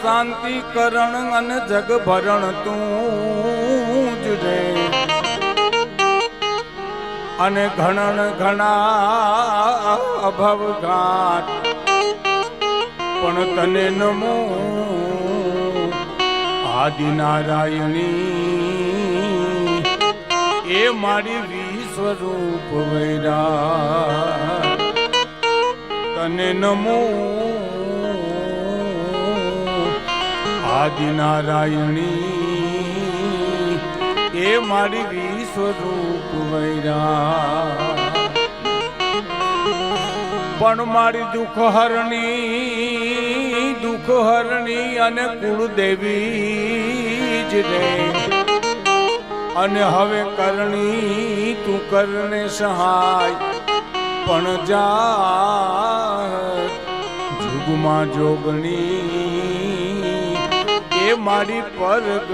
શાંતિ કરણ અને જગ ભરણ તું જ રે. અને ઘણન ઘણા અભવ ઘાટ, પણ તને નમો આદિનારાયણી. એ મારી વિશ્વરૂપ વૈરા તને નમો આદિનારાયણી, એ મારી વિશ્વરૂપ વૈરા પણ મારી દુઃખ હરણી દુઃખ હરણી અને કુળદેવી જ રે. અને હવે કરણી તું કરને સહાય, પણ જા, જુગમાં જોગણી મારી પરગ